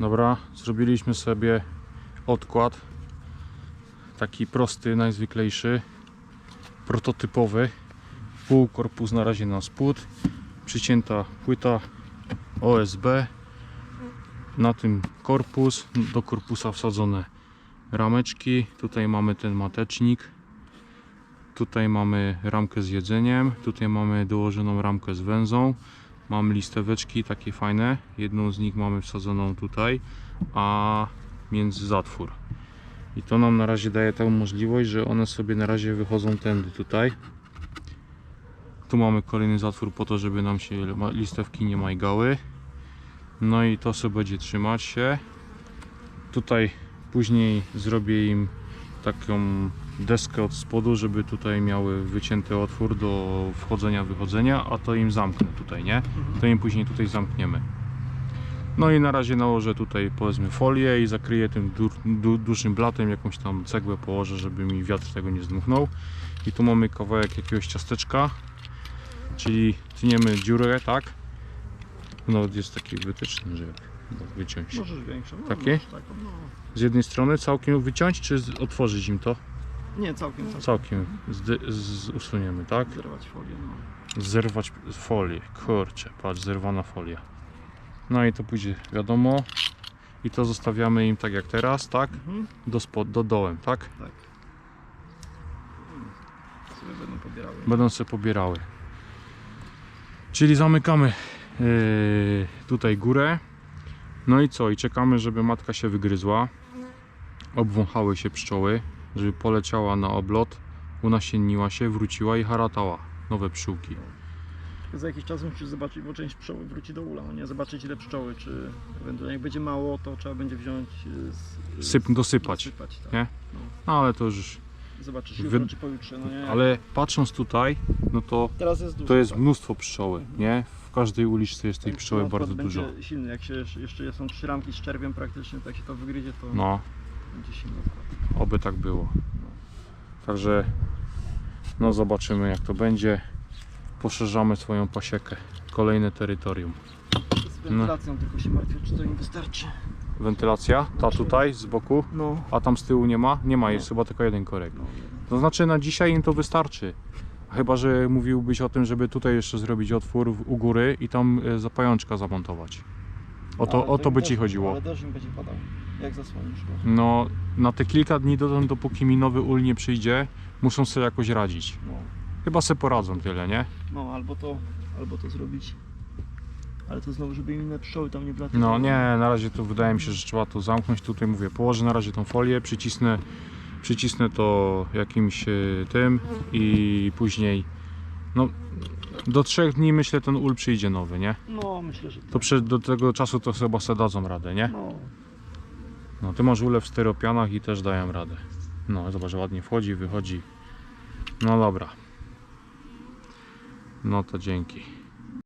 Dobra, zrobiliśmy sobie odkład. Taki prosty, najzwyklejszy, prototypowy. Pół korpus na razie na spód. Przycięta płyta OSB. Na tym korpus, do korpusa wsadzone rameczki. Tutaj mamy ten matecznik. Tutaj mamy ramkę z jedzeniem. Tutaj mamy dołożoną ramkę z węzą. Mam listeweczki takie fajne. Jedną z nich mamy wsadzoną tutaj, a między zatwór. I to nam na razie daje taką możliwość, że one sobie na razie wychodzą tędy tutaj. Tu mamy kolejny zatwór po to, żeby nam się listewki nie majgały. No i to sobie będzie trzymać się. Tutaj później zrobię im taką deskę od spodu, żeby tutaj miały wycięty otwór do wchodzenia, wychodzenia, a to im zamknę tutaj, nie? To im później tutaj zamkniemy. No i na razie nałożę tutaj powiedzmy folię i zakryję tym du, du, dużym blatem, jakąś tam cegłę położę, żeby mi wiatr tego nie zdmuchnął. I tu mamy kawałek jakiegoś ciasteczka, czyli tniemy dziurę, tak? No jest taki wytyczny, że wyciąć. Możesz większą. No, Takie? Taką, no. Z jednej strony całkiem wyciąć, czy otworzyć im to? Nie, całkiem, całkiem. Całkiem zdy, z, usuniemy, tak? Zerwać folię, no. Zerwać folię. Kurczę, patrz, zerwana folia. No i to pójdzie, wiadomo. I to zostawiamy im tak jak teraz, tak? Mhm. Do, spod, do dołem, tak? Tak. Sobie będą pobierały. Będą sobie pobierały. Czyli zamykamy yy, tutaj górę. No i co? I czekamy, żeby matka się wygryzła. Obwąchały się pszczoły, żeby poleciała na oblot, unasienniła się, wróciła i haratała. Nowe pszczółki. Za jakiś czas musisz zobaczyć, bo część pszczoły wróci do ula, no nie? Zobaczyć ile pszczoły, czy ewentualnie jak będzie mało, to trzeba będzie wziąć... y, Z, Syp, dosypać. dosypać tak. nie? No ale to już. Zobaczysz Wy- czy pojutrze, no nie? Ale patrząc tutaj, no to jest dużo. to jest tak. mnóstwo pszczoły, nie? W każdej uliczce jest tej Jak pszczoły odkład bardzo będzie dużo. silny, jak się jeszcze- jeszcze są trzy ramki z czerwią praktycznie, tak się to wygryzie, to No, będzie silny. Oby tak było. Także no zobaczymy jak to będzie. Poszerzamy swoją pasiekę. Kolejne terytorium. Z wentylacją tylko się martwię, czy to im wystarczy. Wentylacja, ta tutaj z boku, No. a tam z tyłu nie ma? Nie ma, jest chyba tylko jeden korek. no. To znaczy na dzisiaj im to wystarczy. Chyba, że mówiłbyś o tym, żeby tutaj jeszcze zrobić otwór u góry i tam e, zapajączka zamontować. O to, Ale o to by ci chodziło. Ale deszcz im będzie padał. Jak zasłonisz go. No, na te kilka dni dotąd, dopóki mi nowy ul nie przyjdzie, muszą sobie jakoś radzić. No. Chyba se poradzą tyle, nie? no, albo to, albo to zrobić. Ale to znowu, żeby im inne pszczoły tam nie wlatywały. No nie, na razie to wydaje mi się, że trzeba to zamknąć. Tutaj mówię, położę na razie tą folię, przycisnę, przycisnę to jakimś e, tym i później, no, do trzech dni myślę ten ul przyjdzie nowy, nie? No, myślę, że To prze, do tego czasu to chyba se dadzą radę, nie? No, No, ty masz ule w steropianach i też dają radę. No, zobacz, ładnie wchodzi, wychodzi. No dobra. No to dzięki.